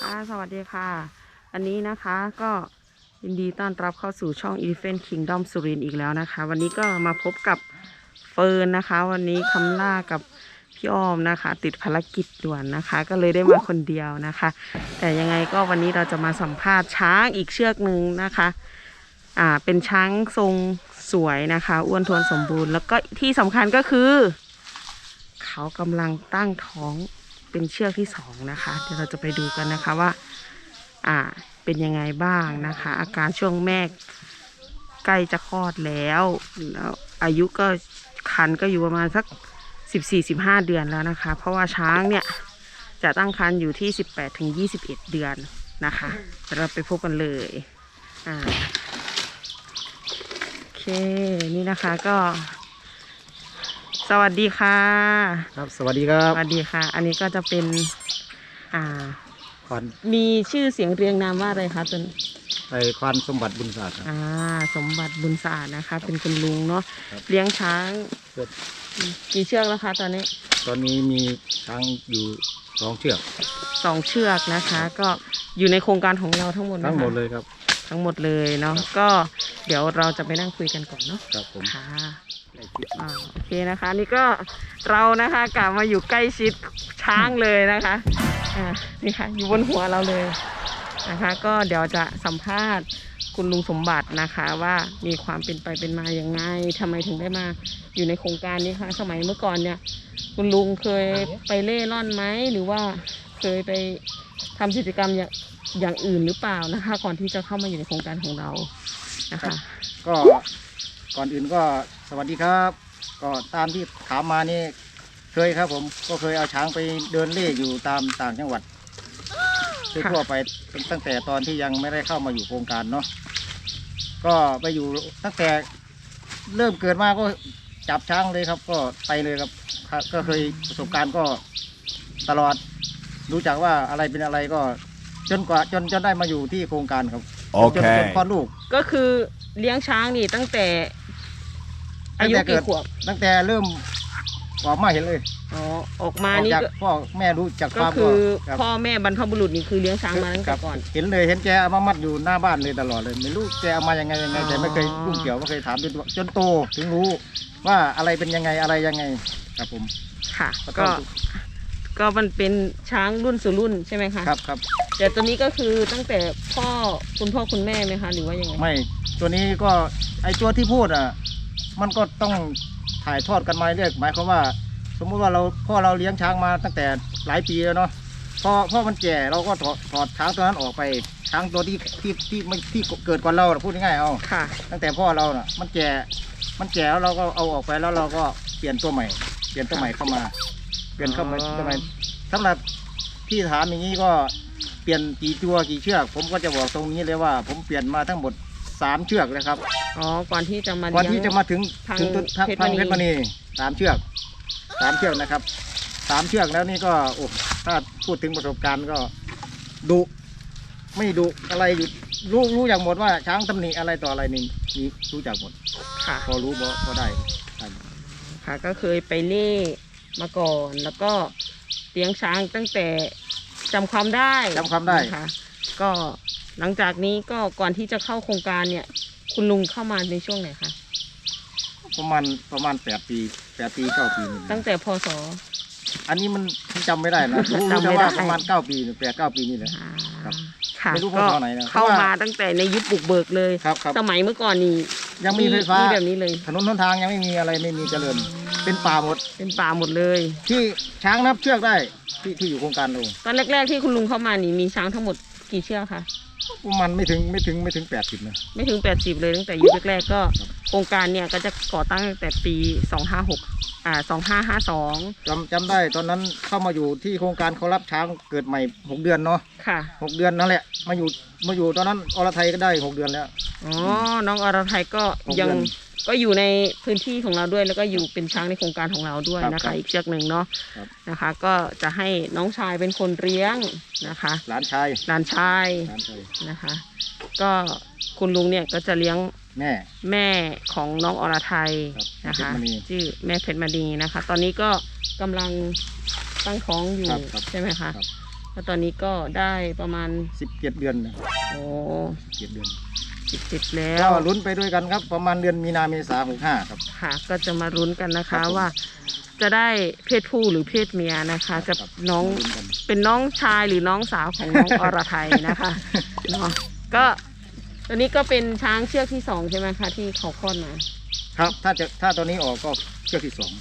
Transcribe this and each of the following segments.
ค่ะสวัสดีค่ะ อันนี้นะคะก็ยินดีต้อนรับเข้าสู่ช่อง Elephant Kingdom สุรินอีกแล้วนะคะ วันนี้ก็มาพบกับเฟิร์นนะคะ วันนี้คำล่ากับพี่อ้อมนะคะ ติดภารกิจด่วนนะคะ ก็เลยได้มาคนเดียวนะคะ แต่ยังไงก็วันนี้เราจะมาสัมภาษณ์ช้างอีกเชือกหนึ่งนะคะอ่าเป็นช้างทรงสวยนะคะ อ้วนทวนสมบูรณ์ แล้วก็ที่สำคัญก็คือ เขากำลังตั้งท้อง เป็นเชือกที่สองนะคะ เดี๋ยวเราจะไปดูกันนะคะว่า อ่า เป็นยังไงบ้างนะคะ อาการช่วงแม่ใกล้จะคลอดแล้วแล้วอายุก็คันก็อยู่ประมาณสักสิบสี่สิบห้าเดือนแล้วนะคะ เพราะว่าช้างเนี่ยจะตั้งครรภ์อยู่ที่สิบแปดถึงยี่สิบเอ็ดเดือนนะคะเดี๋ยวเราไปพบกันเลยอ่าโอเคนี่นะคะก็ สวัสดีค่ะ ครับ สวัสดีครัสบวัสดีค่ะ อันนี้ก็จะเป็น อ่าขวัญมีชื่อเสียงเรียงนามว่าอะไรคะตัวนี้ไอควานสมบัติบุญศาสตร์ครับ อ่า สมบัติบุญสะอาดนะคะ เป็นคุณลุงเนาะ ครับ เลี้ยงช้างเชือกกี่เชือกแล้วคะตอนนี้ ตอนนี้มีช้างอยู่สองเชือกสองเชือกนะคะ ก็อยู่ในโครงการของเราทั้งหมดไหคะทั้งหมดเลยครับ ทั้งหมดเลยเนาะ ก็เดี๋ยวเราจะไปนั่งคุยกันก่อนเนาะ ครับผม ค่ะ อ่าโอเคนะคะ นี่ก็เรานะคะกลับมาอยู่ใกล้ชิดช้างเลยนะคะอ่านี่ค่ะอยู่บนหัวเราเลยนะคะ ก็เดี๋ยวจะสัมภาษณ์คุณลุงสมบัตินะคะว่ามีความเป็นไปเป็นมาอย่างไงทำไมถึงได้มาอยู่ในโครงการนี้คะสมัยเมื่อก่อนเนี่ย คุณลุงเคยไปเล่ร่อนไหมหรือว่าเคยไปทำกิจกรรมอย่างอย่างอื่นหรือเปล่านะคะ ก่อนที่จะเข้ามาอยู่ในโครงการของเรานะคะ ก็ก่อนอื่นก็ สวัสดีครับ ก็ตามที่ถามมานี่เคยครับ ผมก็เคยเอาช้างไปเดินเล่อยู่ตามต่างจังหวัดทั่วๆไปตั้งแต่ตอนที่ยังไม่ได้เข้ามาอยู่โครงการเนาะก็ไปอยู่ตั้งแต่เริ่มเกิดมาก็จับช้างเลยครับ ก็ไปเลยครับครับก็เคยประสบการณ์ก็ตลอดรู้จักว่าอะไรเป็นอะไรก็ จนกว่าจนจนได้มาอยู่ที่โครงการครับจนจน Okay. คลอดลูกก็คือเลี้ยงช้างนี่ตั้งแต่อายุ ตั้งแต่เกิกี่ดขวบตั้งแต่เริ่มออกมาเห็นเลยอ๋อออกมาออกนี่จากก็พ่อแม่รู้จากก็ความคือครับพ่อแม่บรรพบุรุษนี่คือเลี้ยงช้างมาตั้งคแต่รับก่อน เห็นเลยเห็นแกเอามามัดอยู่หน้าบ้านเลยตลอดเลยไม่รู้แกเอามายังไงยังไงอ๋อแต่ไม่เคยยุ่งเกี่ยวไม่เคยถามจนจนโตถึงรู้ว่าอะไรเป็นยังไงอะไรยังไงครับผมค่ะแล้วก็ก็มันเป็นช้างรุ่นสู่รุ่นใช่ไหมคะครับครับแต่ตัวนี้ก็คือตั้งแต่พ่อคุณพ่อคุณแม่ไหมคะหรือว่ายังไงไม่ ตัวนี้ก็ไอตัวที่พูดอะ มันก็ต้องถ่ายทอดกันมาเรื่อยหมายความว่า สมมุติว่าเราพ่อเราเลี้ยงช้างมาตั้งแต่หลายปีแล้วเนาะพอพ่อมันแก่เราก็ถอดถอดช้างตัวนั้นออกไปช้างตัวที่ที่ที่ไม่ที่เกิดก่อนเราน่ะพูดง่ายๆเอาค่ะ ตั้งแต่พ่อเราน่ะ มันแก่มันแก่แล้วเราก็เอาออกไปแล้วเราก็เปลี่ยนตัวใหม่ เปลี่ยนตัวใหม่เข้ามา เปลี่ยนเข้ามาอ๋อ ตัวใหม่สำหรับที่ถามอย่างนี้ก็เปลี่ยนกี่ตัวกี่เชือก ผมก็จะบอกตรงนี้เลยว่า ผมเปลี่ยนมาทั้งหมด สามเชือกเลยครับอ๋อก่อนที่จะมาก่อนเลี้ยงที่จะมาถึงทางถึงต้นทางเพชรทางมณีเพชรมณีสามเชือกสามเชือกนะครับสามเชือกแล้วนี่ก็โอ้ถ้าพูดถึงประสบการณ์ก็ดุไม่ดุอะไรอยู่รู้รู้อย่างหมดว่าช้างตำหนิอะไรต่ออะไรนี่นี่รู้จักหมดค่ะพอรู้พอพอได้ครับค่ะก็เคยไปเล่มาก่อนแล้วก็เลี้ยงช้างตั้งแต่จำความได้จำความได้นะคะก็ หลังจากนี้ก็ก่อนที่จะเข้าโครงการเนี่ย คุณลุงเข้ามาในช่วงไหนคะประมาณประมาณแปดปีแปดปีเก้าปีนี่ตั้งแต่พศ อันนี้มันจำไม่ได้นะรู้จำไม่รู้แต่ว่าได้ประมาณเก้าปีแปดเก้าปีนี่แหละอ่าครับค่ะไม่รู้ก็พศไหนนะ เข้าเพราะว่ามาตั้งแต่ในยุคบุกเบิกเลย ครับครับ สมัยเมื่อก่อนนี่ยังมีไฟฟ้า แบบนี้เลยถนนหนทางยังไม่มีอะไรไม่มีเจริญ เป็นป่าหมดเป็นป่าหมดเลย ที่ช้างนับเชือกได้ที่ที่อยู่โครงการเราตอนแรกๆที่คุณลุงเข้ามานี่มีช้างทั้งหมดกี่เชือกคะ ประมาณไม่ถึงไม่ถึงไม่ถึงแปดสิบนะ ไม่ถึง 80 เลยตั้งแต่ยุคแรกๆก็โครงการเนี่ยก็จะก่อตั้งตั้งแต่ปี 256อ่า2552 จำจำได้ตอนนั้นเข้ามาอยู่ที่โครงการเขารับช้างเกิดใหม่หกเดือนเนาะค่ะ หกเดือนนั่นแหละ มาอยู่มาอยู่ตอนนั้นอรไทยก็ได้หกเดือนแล้ว อ๋อ น้องอรไทยก็หกยังเดือน ก็อยู่ในพื้นที่ของเราด้วย แล้วก็อยู่เป็นช้างในโครงการของเราด้วยครับนะครัคะบอีกเชือกหนึ่งเนาะครับ นะคะ ก็จะให้น้องชายเป็นคนเลี้ยงนะคะหลานชายหลานชายหลานชายนะคะ ก็คุณลุงเนี่ยก็จะเลี้ยง แม่ แม่ของน้องอรไทยครับนะคะ เพชรมณีชื่อแม่เพชรมณีนะคะ ตอนนี้ก็กำลังตั้งท้องอยู่ครับครับใช่ไหมคะครับ แล้วตอนนี้ก็ได้ประมาณสิบเจ็ดเดือนนะโอ้เจ็ดเดือน สิบเจ็ดแล้ก็วลุ้นไปด้วยกันครับ ประมาณเดือนมีนาเมษาหกห้าครับ ค่ะก็จะมารุ้นกันนะครัคะบผม ว่าจะได้เพศผู้หรือเพศเมียนะคะกับครับน้องลุ้นกันเป็นน้องชายหรือน้องสาวของน้อง อรไทยนะคะเนาะก็ตัวนี้ก็เป็นช้างเชือกที่สองใช่ไหมคะที่เขาคลอดมาครับถ้าจะถ้าตัวนี้ออกก็เชือกที่สอง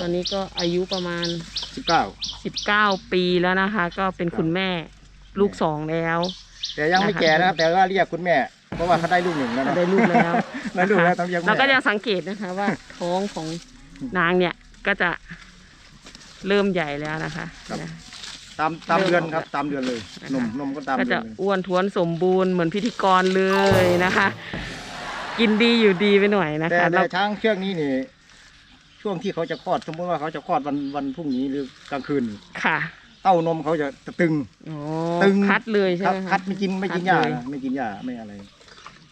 ตอนนี้ก็อายุประมาณ สิบเก้า19 ปีแล้วนะคะ ก็เป็นคุณแม่ลูกสองแล้ว แต่ยังไม่นะคะแก่นะครับ แต่ว่าเรียกคุณแม่ เพราะว่าเขาได้ลูกหนึ่งแล้วนะได้ลูกแล้วได้ลูกแล้วนะคะต้องเรียกเราแม่ก็ยังสังเกตนะคะว่าท้องของนางเนี่ยก็จะเริ่มใหญ่แล้วนะคะนะตามตามเริ่มเดือนออกครับตามเดือนเลยนะคะนมนมก็ตามก็เดืจะอนเลยอ้วนท้วนสมบูรณ์เหมือนพิธีกรเลยนะคะ กินดีอยู่ดีไปหน่อยนะแต่คะแต่เราช้างเชือกนี้นี่ช่วงที่เขาจะคลอดสมมติว่าเขาจะคลอดวันวันพรุ่งนี้หรือกลางคืนค่ะเต้านมเขาจะตึง อ๋อตึง คัดเลยใช่คัไหดมคะคัดไม่กินไม่กินคัหญ้าดเลย นะไม่กินหญ้าไม่อะไร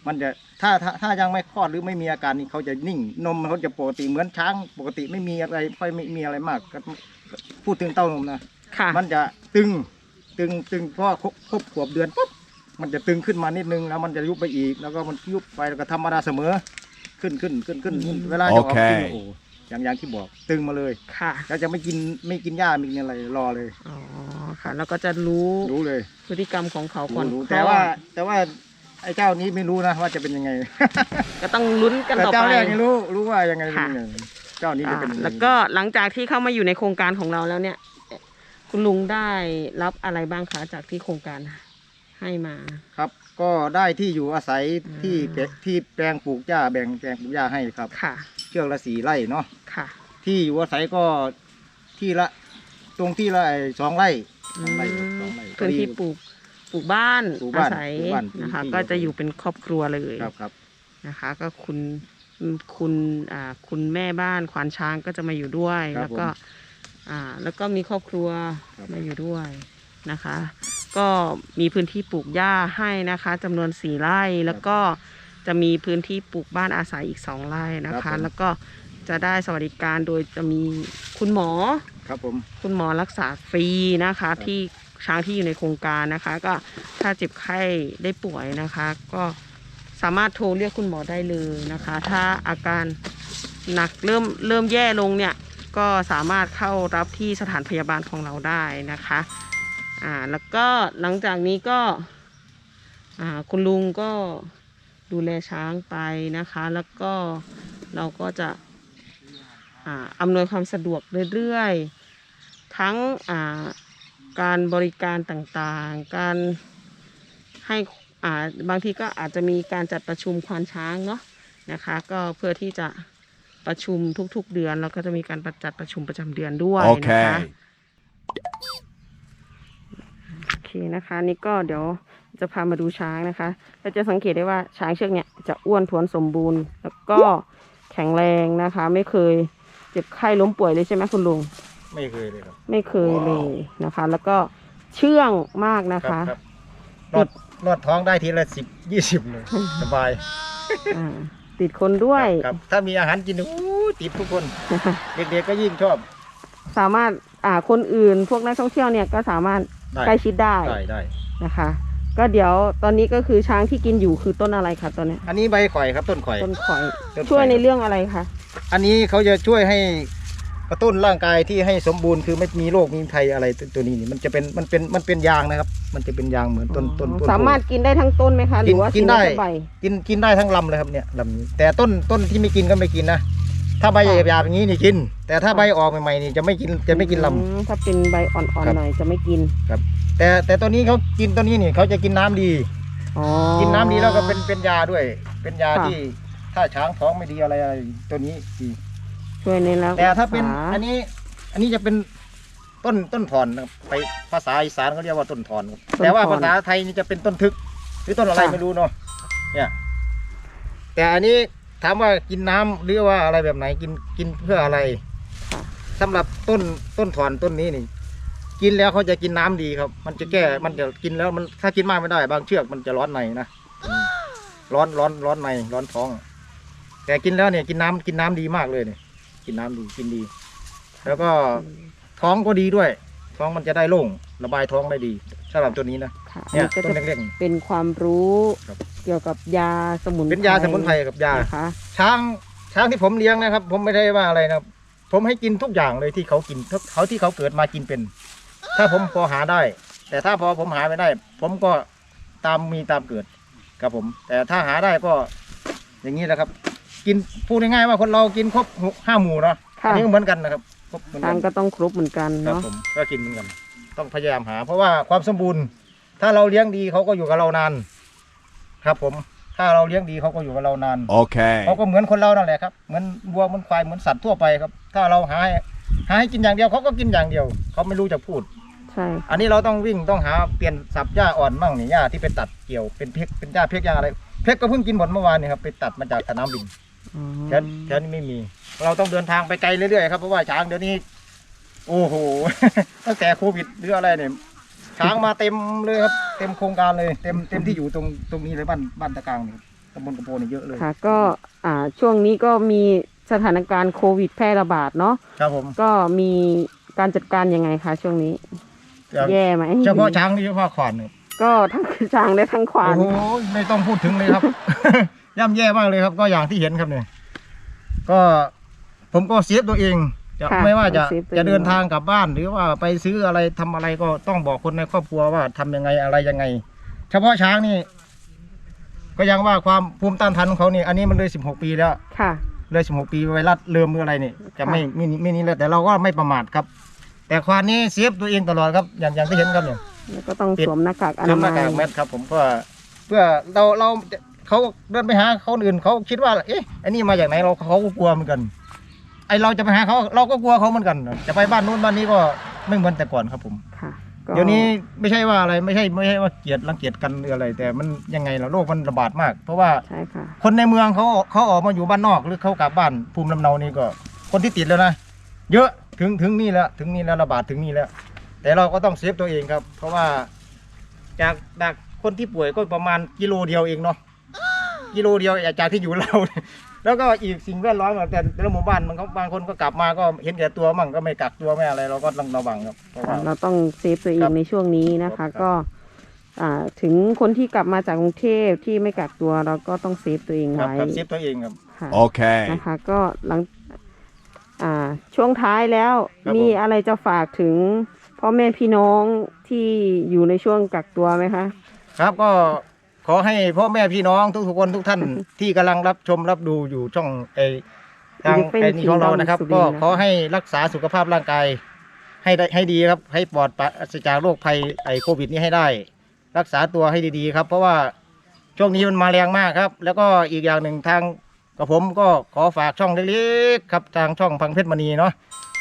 มันจะถ้าถ้าถ้ายังไม่คลอดหรือไม่มีอาการนี้เขาจะนิ่ง นมเขาจะปกติเหมือนช้าง ปกติไม่มีอะไรค่อยไม่มีอะไรมากก็พูดถึงเต้านมนะ ค่ะมันจะตึงตึงตึงเพราะครบครบขวบเดือนปุ๊บมันจะตึงขึ้นมานิดนึงแล้วมันจะยุบไปอีก แล้วก็มันยุบไปแล้วก็ธรรมดาเสมอ ขึ้นขึ้นขึ้นขึ้นขึ้นเวลาจะออกโอเคจริงโอ้ อย่างอย่างที่บอกตึงมาเลยค่ะ แล้วจะไม่กินไม่กินหญ้าไม่กินอะไรรอเลยอ๋อค่ะ แล้วก็จะรู้รู้เลยพฤติกรรมของเขาก่อนรู้รู้คลอดแต่ว่าแต่ว่าไอ้เจ้านี้ไม่รู้นะว่าจะเป็นยังไง ก็ต้องลุ้นกันแต่ต่อเจ้าไปแรกนี่รู้รู้ว่ายังไงเป็นค่ะยังไงเจ้านี้จะเป็นยังไงอ่าแล้วก็หลังจากที่เข้ามาอยู่ในโครงการของเราแล้วเนี่ย คุณลุงได้รับอะไรบ้างคะจากที่โครงการให้มาครับ ก็ได้ที่อยู่อาศัยที่อืมแปลที่แปลงปลูกหญ้าแบ่งแปลงปลูกหญ้าให้ครับค่ะเชือกละสี่ไร่เนาะค่ะ ที่อยู่อาศัยก็ที่ละ ตรงที่ละไอ้สองไร่สอืองมไร่ครับสองไร่พื้นที่ปลูกปลูกบ้านปลูกอาบ้านศัยปลูกบ้านนะคะ ที่ก็จะอยู่เป็นครอบครัวเลยครับครับ นะคะ ก็คุณคุณอ่าคุณแม่บ้านควานช้างก็จะมาอยู่ด้วย ครับแล้วก็อ่าแล้วก็มีครอบครัวครับ มาอยู่ด้วยนะคะ ก็มีพื้นที่ปลูกหญ้าให้นะคะจำนวนสี่ไร่แล้วก็ จะมีพื้นที่ปลูกบ้านอาศัยอีกสองไร่นะคะแล้วก็จะได้สวัสดิการโดยจะมีคุณหมอ ครับผม คุณหมอรักษาฟรีนะคะครับที่ช้างที่อยู่ในโครงการนะคะ ก็ถ้าเจ็บไข้ได้ป่วยนะคะ ก็สามารถโทรเรียกคุณหมอได้เลยนะคะ ถ้าอาการหนักเริ่มเริ่มแย่ลงเนี่ย ก็สามารถเข้ารับที่สถานพยาบาลของเราได้นะคะอ่าแล้วก็หลังจากนี้ก็อ่าคุณลุงก็ ดูแลช้างไปนะคะ แล้วก็เราก็จะอ่าอำนวยความสะดวกเรื่อยๆ ทั้งอ่าการบริการต่างๆ การให้อ่าบางทีก็อาจจะมีการจัดประชุมควานช้างเนาะนะคะ ก็เพื่อที่จะประชุมทุกๆเดือน แล้วก็จะมีการประจัดประชุมประจำเดือนด้วยนะคะ Okay. โอเคนะคะนี่ก็เดี๋ยว จะพามาดูช้างนะคะเราจะสังเกตได้ว่าช้างเชือกเนี่ยจะอ้วนท้วนสมบูรณ์ แล้วก็แข็งแรงนะคะ ไม่เคยเจ็บไข้ล้มป่วยเลยใช่ไหมคุณลุง ไม่เคยเลยครับ ไม่เคยเลยนะคะ แล้วก็เชื่องมากนะคะครับรอดรอดท้องได้ทีละสิบยี่สิบเลยสบายอ่าติดคนด้วย ครับ ถ้ามีอาหารกินอู้ติดทุกคน เด็กๆก็ยิ่งชอบ สามารถอ่าคนอื่นพวกนักท่องเที่ยวเนี่ยก็สามารถได้ใกล้ชิดได้ได้ได้นะคะ ก็เดี๋ยวตอนนี้ก็คือช้างที่กินอยู่คือต้นอะไรคะตอนนี้อันนี้ใบข่อยครับต้นข่อย ต้นข่อย ต้นข่อย ช่วยในเรื่องอะไรคะอันนี้เขาจะช่วยให้กระตุ้นร่างกายที่ให้สมบูรณ์คือไม่มีโรคมีภัยอะไรตัวตัวนี้นี่มันจะเป็นมันเป็นมันเป็นยางนะครับ มันจะเป็นยางเหมือนต้นต้นต้น สามารถกินได้ทั้งต้นไหมคะ หรือว่ากินกิได้แต่ใบ กินกินได้ทั้งลำเลยครับเนี่ยลำนี้แต่ต้นต้นที่ไม่กินก็ไม่กินนะถ้าใบค่ะหยาบๆอย่างนี้นี่กิน แต่ถ้าใบออกใหม่ๆนี่จะไม่กินจะไม่กินลำอืมถ้าเป็นใบอ่อนครับๆหน่อยจะไม่กิน แต่แต่ตัวนี้เขากินตัวนี้นี่เขาจะกินน้ำดี อ๋อ กินน้ำดีแล้วก็เป็นเป็นยาด้วย เป็นยาค่ะ ที่ถ้าช้างท้องไม่ดีอะไรอะไรตัวนี้ดีช่วยในแล้วแต่ถ้าเป็นษอันนี้ อันนี้จะเป็นต้นต้นถอนนะครับไปภาษาอีสานเขาเรียกว่าต้นถอนครับแต่ว่าภาษาไทยนี่จะเป็นต้นทึก หรือต้นอะไรไม่รู้เนาะเนี่ยแต่อันนี้ถามว่ากินน้ำหรือว่าอะไรแบบไหนกินกินเพื่ออะไรค่ะสำหรับต้นต้นถอนต้นนี้นี่ กินแล้วเขาจะกินน้ำดีครับ มันจะแก้มันจะกินแล้วมันถ้ากินมากไม่ได้ บางเชือกมันจะร้อนในนะอืมร้อนร้อนร้อนในร้อนท้อง แต่กินแล้วเนี่ยกินน้ำกินน้ำดีมากเลยเนี่ยกินน้ำดีกินดี แล้วก็ท้องก็ดีด้วย ท้องมันจะได้โล่งระบายท้องได้ดีสำหรับตัวนี้นะค่ะอันเนี่ยนี้ก็ต้นจะเล็ก เป็นความรู้ครับ เกี่ยวกับยาสมุนๆเป็นยาสมุนไพรกับยา นะคะ ช้างช้างที่ผมเลี้ยงนะครับ ผมไม่ได้ว่าอะไรนะครับผมให้กินทุกอย่างเลยที่เขากินทุกเขาที่เขาเกิดมากินเป็น ถ้าผมพอหาได้ แต่ถ้าพอผมหาไม่ได้ ผมก็ตามมีตามเกิดครับผม แต่ถ้าหาได้ก็อย่างนี้แหละครับ กินพูดง่ายๆว่าคนเรากินครบหกห้าหมู่เนาะค่ะ อันนี้ก็เหมือนกันนะครับครบเหมือนช้ากังนก็ต้องครบเหมือนกันครับเนาะผมก็กินเหมือนกันต้องพยายามหา เพราะว่าความสมบูรณ์ ถ้าเราเลี้ยงดีเขาก็อยู่กับเรานาน ครับ ผม ถ้าเราเลี้ยงดีเขาก็อยู่กับเรานาน Okay. เขาก็เหมือนคนเรานั่นแหละครับ เหมือนวัวเหมือนควายเหมือนสัตว์ทั่วไปครับ ถ้าเราหาให้หาให้กินอย่างเดียวเขาก็กินอย่างเดียว เขาไม่รู้จะพูด ใช่อันนี้เราต้องวิ่งต้องหาเปลี่ยนสับหญ้าอ่อนมั่งนี่หญ้าที่ไปตัดเกี่ยวเป็นเพกเป็นหญ้าเพกหญ้าอะไรเพกก็เพิ่งกินหมดเมื่อวานนี่ครับไปตัดมาจากสนามบินอืมแถวแถวนี้ไม่มี เราต้องเดินทางไปไกลเรื่อยๆครับเพราะว่าช้างเดี๋ยวนี้ โอ้โห ตั้งแต่โควิดหรืออะไรเนี่ยช้างมาเต็มเลยครับ เต็มโครงการเลยเต็มเต็มที่อยู่ตรงตรงนี้เลยบ้านบ้านตะกลางนี่ตำบลกระโปนี่เยอะเลยค่ะ ก็อ่าช่วงนี้ก็มีสถานการณ์โควิดแพร่ระบาดเนาะครับผม ก็มีการจัดการยังไงคะช่วงนี้ แย่ไหมเฉพาะช้างนี่เฉพาะขวานเนี่ยก็ทั้งช้างและทั้งควานโอ้โหไม่ต้องพูดถึงเลยครับ ย่ำแย่มากเลยครับ ก็อย่างที่เห็นครับเนี่ยก็ผมก็เซฟตัวเองจะค่ะไม่ว่าจะเซฟตัวองจะเดินทางกลับบ้านหรือว่าไปซื้ออะไรทำอะไรก็ต้องบอกคนในครอบครัวว่าทำยังไงอะไรยังไง เฉพาะช้างนี่ ก็ยังว่าความภูมิต้านทานของเขานี่อันนี้มันเลยสิบหกปีแล้ว ค่ะ เลยสิบหกปีไวรัสเริ่มหรืออะไรนี่จะไม่ไม่ไม่นี่แล้วแต่เราก็ไม่ประมาทครับ แต่ควานนี้เซฟตัวเองตลอดครับอย่างอย่างที่เห็นครับเนี่ย แล้วก็ต้องปิด สวมหน้ากากอเรื่นาองหมัน้ายกากแมสครับผมเพื่อเพื่อเราเราเขาเดินไปหาคนอื่นเขาคิดว่า เอ๊ะอันนี้มาจากไหนเราเขาก็กลัวเหมือนกัน ไอเราจะไปหาเขาเราก็กลัวเขาเหมือนกัน จะไปบ้านนู้นบ้านนี้ก็ไม่เหมือนแต่ก่อนครับผม ค่ะก็เดี๋ยวนี้ไม่ใช่ว่าอะไรไม่ใช่ไม่ใช่ว่าเกลียดรังเกียจกันหรืออะไร แต่มันยังไงล่ะโรคมันระบาดมาก เพราะว่าใช่ค่ะ คนในเมืองเขาเขาออกมาอยู่บ้านนอกหรือเขากลับบ้านภูมิลำเนานี่ก็ คนที่ติดแล้วนะ เยอะ ถึงถึงนี่แล้วถึงนี่แล้วระบาดถึงนี่แล้ว แต่เราก็ต้องเซฟตัวเองครับ เพราะว่าจากจากคนที่ป่วยก็ประมาณกิโลเดียวเองเนาะกิโลเดียวจากที่อยู่เรา แล้วก็อีกสิ่งแวดล้อมอะแต่แต่ละหมู่บ้านมันเขาบางคนก็กลับมาก็เห็นแก่ตัวมั่งก็ไม่กักตัวไม่อะไร เราก็ต้องระวังครับเพราะค่ะว่าเราต้องเซฟตัวเอครังบในช่วงนี้นะครัคะบก็อ่าถึงคนที่กลับมาจากกรุงเทพที่ไม่กักตัวเราก็ต้องเซฟตัวเองครับไว้ครับเซฟตัวเองครับค่ะ Okay. นะคะ ก็หลัง อ่า ช่วงท้ายแล้วครับมีผมอะไรจะฝากถึงพ่อแม่พี่น้องที่อยู่ในช่วงกักตัวไหมคะ ครับก็ขอให้พ่อแม่พี่น้องทุกๆคนทุกท่าน ที่กำลังรับชมรับดูอยู่ช่องไอทาง Elephant ไอนี่ของเรานะครับ Kingdom ก็สุรินทร์นะครับขอให้รักษาสุขภาพร่างกายให้ได้ให้ดีครับ ให้ปลอดปราศจากโรคภัยไอโควิด นี้ให้ได้ รักษาตัวให้ดีๆครับ เพราะว่าช่วงนี้มันมาแรงมากครับ แล้วก็อีกอย่างหนึ่งทาง กับผมก็ขอฝากช่องเล็กๆครับทางช่องพังเพชรมณีเนาะ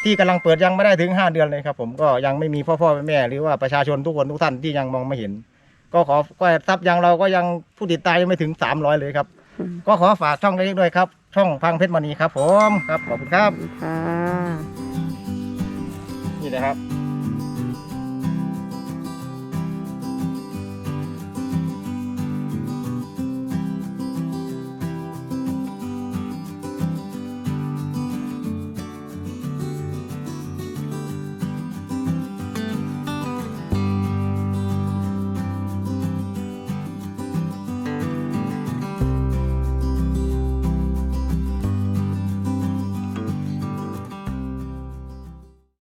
ที่กำลังเปิดยังไม่ได้ถึง 5 เดือนเลยครับผมก็ยังไม่มีพ่อพ่อแม่แม่หรือว่าประชาชนทุกคนทุกท่านที่ยังมองไม่เห็น ก็ขอก็ทรัพย์ยังเราก็ยังผู้ติดตามยังไม่ถึง 300 เลยครับอืมก็ขอฝากช่องเล็กๆด้วยครับ ช่องพังเพชรมณีครับ ผมครับขอบคุณครับค่ะนี่นะครับ